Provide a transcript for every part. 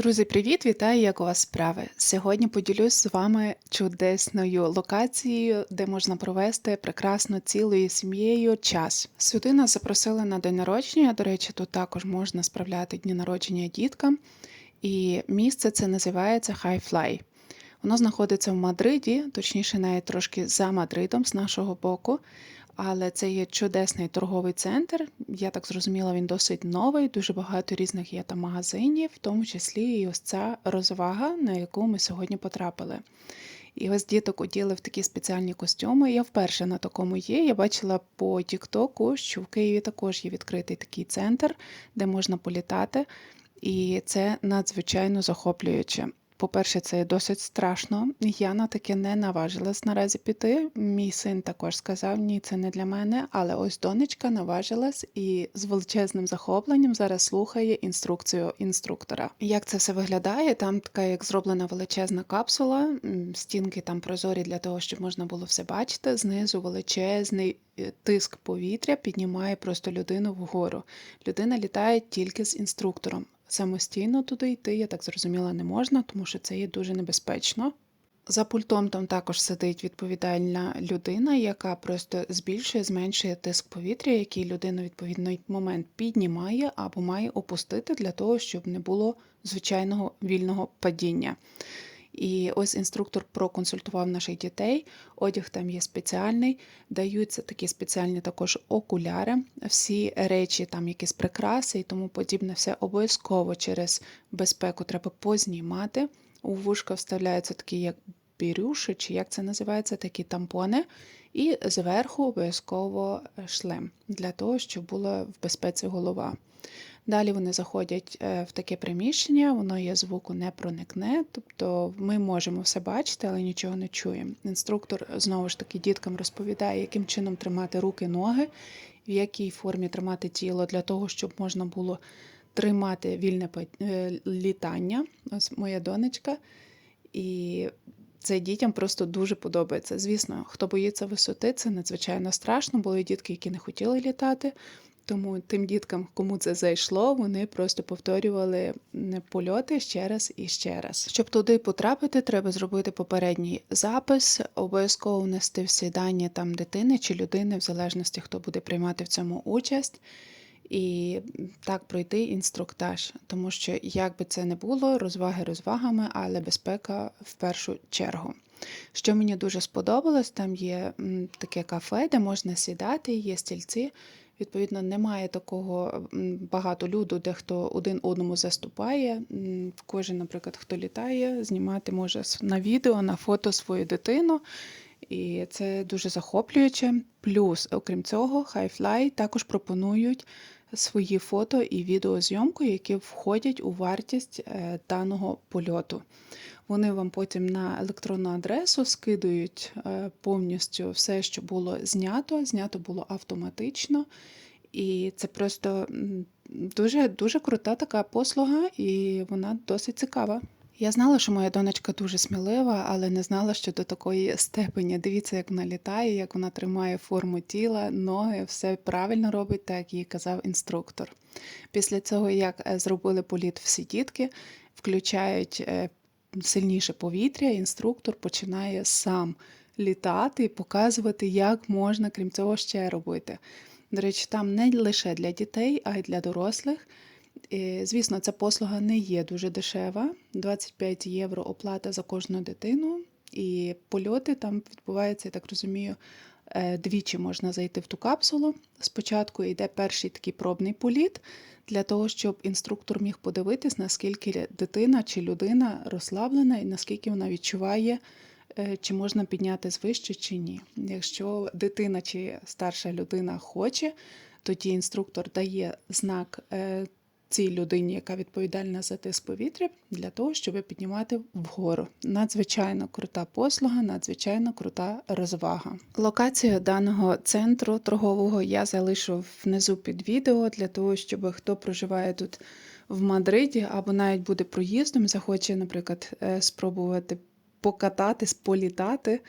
Друзі, привіт! Вітаю, як у вас справи? Сьогодні поділюсь з вами чудесною локацією, де можна провести прекрасно цілою сім'єю час. Сюди нас запросили на день народження. До речі, тут також можна справляти дні народження діткам. І місце це називається Fly. Воно знаходиться в Мадриді, точніше, навіть трошки за Мадридом з нашого боку. Але це є чудесний торговий центр. Я так зрозуміла, він досить новий, дуже багато різних є там магазинів, в тому числі і ось ця розвага, на яку ми сьогодні потрапили. І ось діток оділи в такі спеціальні костюми. Я вперше на такому є. Я бачила по Тіктоку, що в Києві також є відкритий такий центр, де можна політати. І це надзвичайно захоплююче. По-перше, це досить страшно. Я на таке не наважилась наразі піти. Мій син також сказав, ні, це не для мене. Але ось донечка наважилась і з величезним захопленням зараз слухає інструкцію інструктора. Як це все виглядає? Там така як зроблена величезна капсула, стінки там прозорі для того, щоб можна було все бачити. Знизу величезний е, тиск повітря піднімає просто людину вгору. Людина літає тільки з інструктором. Самостійно туди йти, я так зрозуміла, не можна, тому що це є дуже небезпечно. За пультом там також сидить відповідальна людина, яка просто збільшує, зменшує тиск повітря, який людина відповідний момент піднімає або має опустити для того, щоб не було звичайного вільного падіння. І ось інструктор проконсультував наших дітей. Одяг там є спеціальний, даються такі спеціальні також окуляри, всі речі, там якісь прикраси і тому подібне, все обов'язково через безпеку треба познімати. У вушка вставляються такі, як бірюші, чи як це називається, такі тампони. І зверху обов'язково шлем для того, щоб була в безпеці голова. Далі вони заходять е, в таке приміщення, воно є звуку не проникне, тобто ми можемо все бачити, але нічого не чуємо. Інструктор знову ж таки діткам розповідає, яким чином тримати руки, ноги, в якій формі тримати тіло для того, щоб можна було тримати вільне е, літання. Ось моя донечка. І це дітям просто дуже подобається. Звісно, хто боїться висоти, це надзвичайно страшно. Були дітки, які не хотіли літати. Тому тим діткам, кому це зайшло, вони просто повторювали польоти ще раз і ще раз. Щоб туди потрапити, треба зробити попередній запис, обов'язково внести всі дані там дитини чи людини, в залежності, хто буде приймати в цьому участь. І так пройти інструктаж, тому що, як би це не було, розваги розвагами, але безпека в першу чергу. Що мені дуже сподобалось, там є таке кафе, де можна сідати, є стільці. Відповідно, немає такого багато люду, де хто один одному заступає. Кожен, наприклад, хто літає, знімати може на відео, на фото свою дитину. І це дуже захоплююче. Плюс, окрім цього, Highfly також пропонують свої фото і відеозйомку, які входять у вартість е, даного польоту. Вони вам потім на електронну адресу скидують е, повністю все, що було знято. Знято було автоматично. І це просто дуже дуже крута така послуга, і вона досить цікава. Я знала, що моя донечка дуже смілива, але не знала, що до такої степені. Дивіться, як вона літає, як вона тримає форму тіла, ноги, все правильно робить, так їй казав інструктор. Після цього, як е, зробили політ всі дітки, включають е, сильніше повітря, інструктор починає сам літати і показувати, як можна, крім цього, ще робити. До речі, там не лише для дітей, а й для дорослих. Звісно, ця послуга не є дуже дешева. 25 євро оплата за кожну дитину. І польоти там відбуваються, я так розумію, е, двічі можна зайти в ту капсулу. Спочатку йде перший такий пробний політ для того, щоб інструктор міг подивитись, наскільки дитина чи людина розслаблена і наскільки вона відчуває, е, чи можна підняти звище чи ні. Якщо дитина чи старша людина хоче, тоді інструктор дає знак е, цій людині, яка відповідальна за тиск повітря, для того, щоб піднімати вгору. Надзвичайно крута послуга, надзвичайно крута розвага. Локацію даного центру торгового я залишу внизу під відео для того, щоб хто проживає тут в Мадриді або навіть буде проїздом, захоче, наприклад, е, спробувати покататись, політати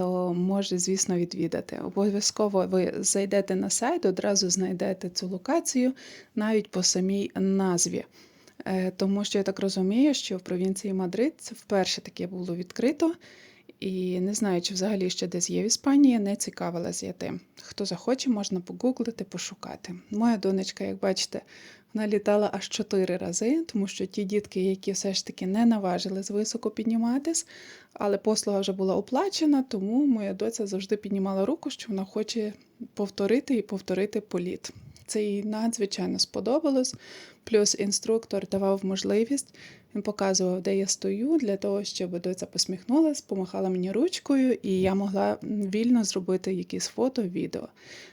то може, звісно, відвідати. Обов'язково ви зайдете на сайт, одразу знайдете цю локацію навіть по самій назві. Е, тому що я так розумію, що в провінції Мадрид це вперше таке було відкрито. І не знаю, чи взагалі ще десь є в Іспанії, не цікавилась я тим. Хто захоче, можна погуглити, пошукати. Моя донечка, як бачите, вона літала аж чотири рази, тому що ті дітки, які все ж таки не наважились високо підніматись, але послуга вже була оплачена, тому моя доця завжди піднімала руку, що вона хоче повторити і повторити політ. Це їй надзвичайно сподобалось. Плюс інструктор давав можливість, він показував, де я стою, для того, щоб доця посміхнулася, помахала мені ручкою, і я могла вільно зробити якісь фото, відео.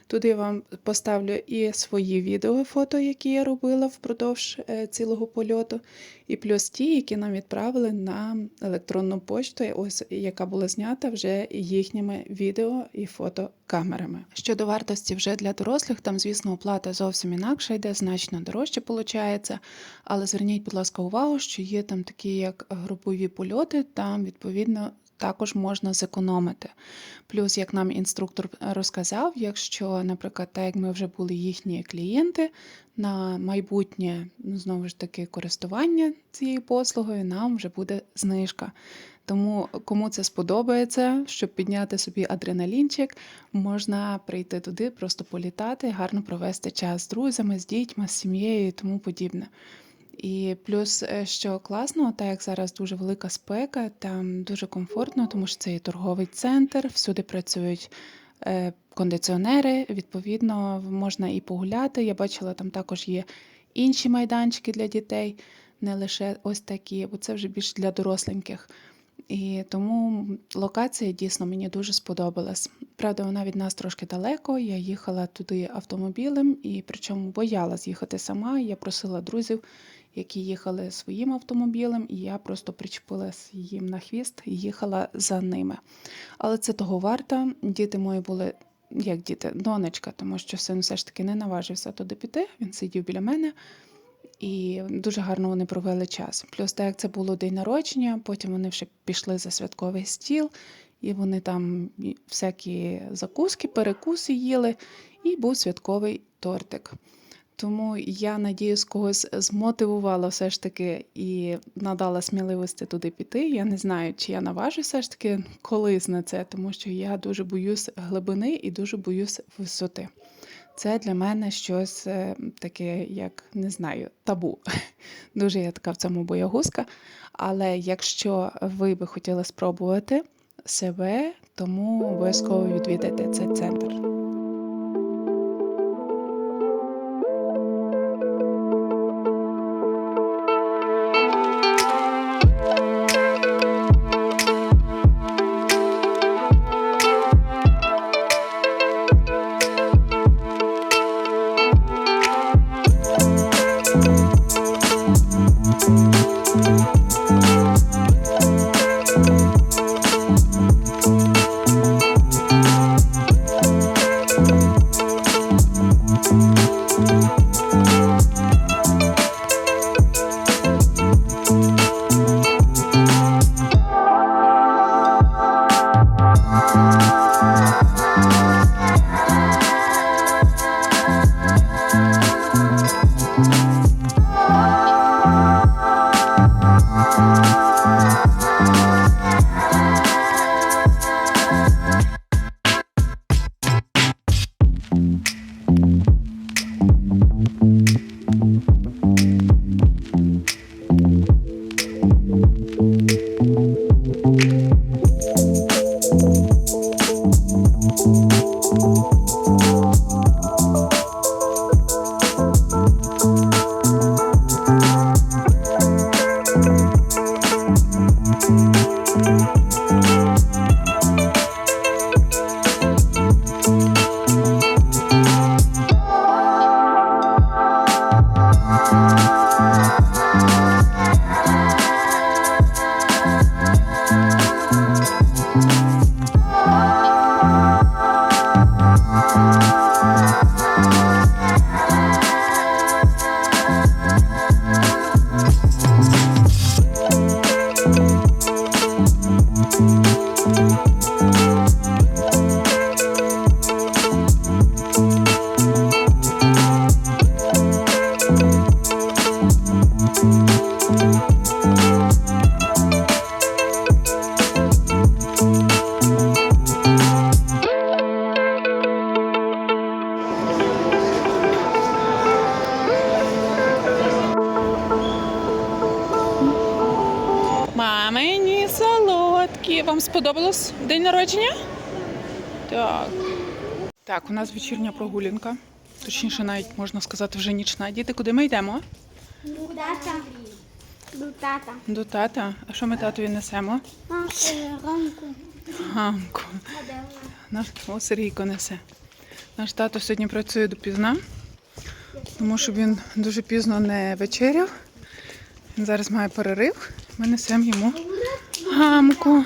Тут я вам поставлю і свої відео, фото, які я робила впродовж е, цілого польоту, і плюс ті, які нам відправили на електронну почту, ось яка була знята вже їхніми відео і фотокамерами. Щодо вартості вже для дорослих, там, звісно, оплата зовсім інакша йде, значно дорожче виходить. Але зверніть, будь ласка, увагу, що є там такі як групові польоти, там відповідно також можна зекономити. Плюс, як нам інструктор розказав, якщо, наприклад, так як ми вже були їхні клієнти, на майбутнє, ну, знову ж таки, користування цією послугою, нам вже буде знижка. Тому, кому це сподобається, щоб підняти собі адреналінчик, можна прийти туди, просто політати, гарно провести час з друзями, з дітьми, з сім'єю і тому подібне. І плюс, е, що класно, так як зараз дуже велика спека, там дуже комфортно, тому що це і торговий центр, всюди працюють е, кондиціонери, відповідно, можна і погуляти. Я бачила, там також є інші майданчики для дітей, не лише ось такі, бо це вже більш для доросленьких. І тому локація дійсно мені дуже сподобалась. Правда, вона від нас трошки далеко. Я їхала туди автомобілем і причому боялась їхати сама. Я просила друзів, які їхали своїм автомобілем, і я просто причепилась їм на хвіст і їхала за ними. Але це того варто. Діти мої були. Як діти, донечка, тому що син все ж таки не наважився туди піти, він сидів біля мене, і дуже гарно вони провели час. Плюс, так як це було день народження, потім вони вже пішли за святковий стіл, і вони там всякі закуски, перекуси їли, і був святковий тортик. Тому я надіюсь, когось змотивувала все ж таки і надала сміливості туди піти. Я не знаю, чи я наважу все ж таки колись на це, тому що я дуже боюсь глибини і дуже боюсь висоти. Це для мене щось е, таке, як не знаю, табу. Дуже я така в цьому боягузка. Але якщо ви би хотіли спробувати себе, тому обов'язково відвідайте цей центр. Вам сподобалось день народження? Так. Так, у нас вечірня прогулянка. Точніше, навіть можна сказати, вже нічна. Діти, куди ми йдемо? До тата. До тата. До тата. А що ми татові несемо? Де вона? Наш о, Сергійко несе. Наш тато сьогодні працює допізна, тому що він дуже пізно не вечеряв. Він зараз має перерив. Ми несемо йому гамку.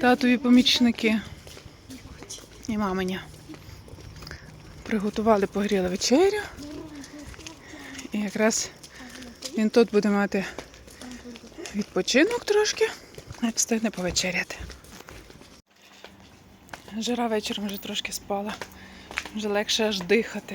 Татові помічники і маминя. Приготували, погріли вечерю. І якраз він тут буде мати відпочинок трошки, як встигне повечеряти. Жара вечором вже трошки спала. Вже легше аж дихати.